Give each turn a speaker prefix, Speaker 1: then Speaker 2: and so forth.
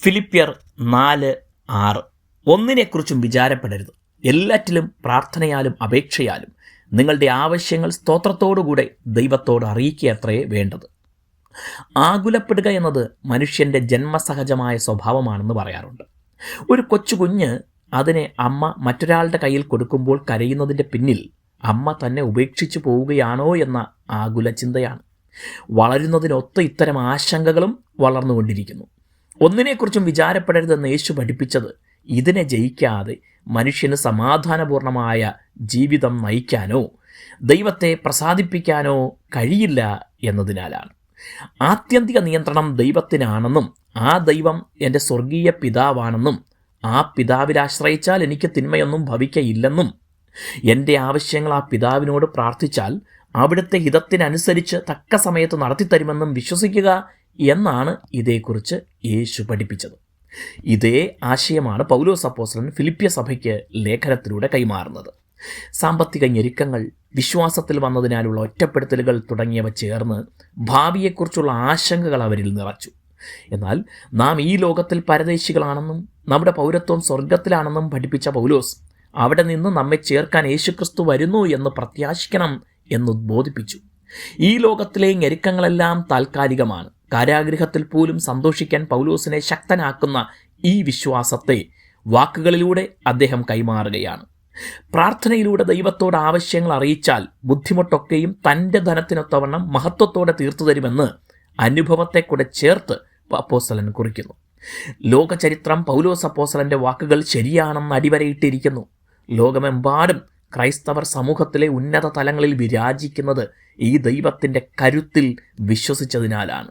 Speaker 1: ഫിലിപ്പിയർ നാല് ആറ്. ഒന്നിനെക്കുറിച്ചും വിചാരപ്പെടരുത്. എല്ലാറ്റിലും പ്രാർത്ഥനയാലും അപേക്ഷയാലും നിങ്ങളുടെ ആവശ്യങ്ങൾ സ്തോത്രത്തോടുകൂടെ ദൈവത്തോട് അറിയിക്കുകയത്രേ വേണ്ടത്. ആകുലപ്പെടുക എന്നത് മനുഷ്യന്റെ ജന്മസഹജമായ സ്വഭാവമാണെന്ന് പറയാറുണ്ട്. ഒരു കൊച്ചു കുഞ്ഞ് അതിനെ അമ്മ മറ്റൊരാളുടെ കയ്യിൽ കൊടുക്കുമ്പോൾ കരയുന്നതിന്റെ പിന്നിൽ അമ്മ തന്നെ ഉപേക്ഷിച്ചു പോവുകയാണോ എന്ന ആകുല ചിന്തയാണ് വളരുന്നതിനൊത്ത ഇത്തരം ആശങ്കകളും വളർന്നുകൊണ്ടിരിക്കുന്നു. ഒന്നിനെക്കുറിച്ചും വിചാരപ്പെടരുതെന്ന് യേശു പഠിപ്പിച്ചത് ഇതിനെ ജയിക്കാതെ മനുഷ്യന് സമാധാനപൂർണമായ ജീവിതം നയിക്കാനോ ദൈവത്തെ പ്രസാദിപ്പിക്കാനോ കഴിയില്ല എന്നതിനാലാണ്. ആത്യന്തിക നിയന്ത്രണം ദൈവത്തിനാണെന്നും ആ ദൈവം എന്റെ സ്വർഗീയ പിതാവാണെന്നും ആ പിതാവിൽ ആശ്രയിച്ചാൽ എനിക്ക് തിന്മയൊന്നും ഭവിക്കയില്ലെന്നും എന്റെ ആവശ്യങ്ങൾ ആ പിതാവിനോട് പ്രാർത്ഥിച്ചാൽ അവിടുത്തെ ഹിതത്തിനനുസരിച്ച് തക്ക സമയത്ത് നടത്തിത്തരുമെന്നും വിശ്വസിക്കുക എന്നാണ് ഇതേക്കുറിച്ച് യേശു പഠിപ്പിച്ചത്. ഇതേ ആശയമാണ് പൗലോസ് അപ്പോസ്ലൻ ഫിലിപ്പിയ സഭയ്ക്ക് ലേഖനത്തിലൂടെ കൈമാറുന്നത്. സാമ്പത്തിക ഞെരുക്കങ്ങൾ വിശ്വാസത്തിൽ വന്നതിനാലുള്ള ഒറ്റപ്പെടുത്തലുകൾ തുടങ്ങിയവ ചേർന്ന് ഭാവിയെക്കുറിച്ചുള്ള ആശങ്കകൾ അവരിൽ നിറച്ചു. എന്നാൽ നാം ഈ ലോകത്തിൽ പരദേശികളാണെന്നും നമ്മുടെ പൗരത്വം സ്വർഗത്തിലാണെന്നും പഠിപ്പിച്ച പൗലോസ് അവിടെ നിന്ന് നമ്മെ ചേർക്കാൻ യേശുക്രിസ്തു വരുന്നു എന്ന് പ്രത്യാശിക്കണം എന്ന് ബോധിപ്പിച്ചു ഈ ലോകത്തിലെ ഞെരുക്കങ്ങളെല്ലാം താൽക്കാലികമാണ്. കാരാഗൃഹത്തിൽ പോലും സന്തോഷിക്കാൻ പൗലോസിനെ ശക്തനാക്കുന്ന ഈ വിശ്വാസത്തെ വാക്കുകളിലൂടെ അദ്ദേഹം കൈമാറുകയാണ്. പ്രാർത്ഥനയിലൂടെ ദൈവത്തോട് ആവശ്യങ്ങൾ അറിയിച്ചാൽ ബുദ്ധിമുട്ടൊക്കെയും തന്റെ ധനത്തിനൊത്തവണ്ണം മഹത്വത്തോടെ തീർത്തു തരുമെന്ന് അനുഭവത്തെ കൂടെ ചേർത്ത് അപ്പോസ്തലൻ കുറിക്കുന്നു. ലോകചരിത്രം പൗലോസ് അപ്പോസ്തലന്റെ വാക്കുകൾ ശരിയാണെന്ന് അടിവരയിട്ടിരിക്കുന്നു. ലോകമെമ്പാടും ക്രൈസ്തവർ സമൂഹത്തിലെ ഉന്നത തലങ്ങളിൽ വിരാജിക്കുന്നത് ഈ ദൈവത്തിന്റെ കരുത്തിൽ വിശ്വസിച്ചതിനാലാണ്.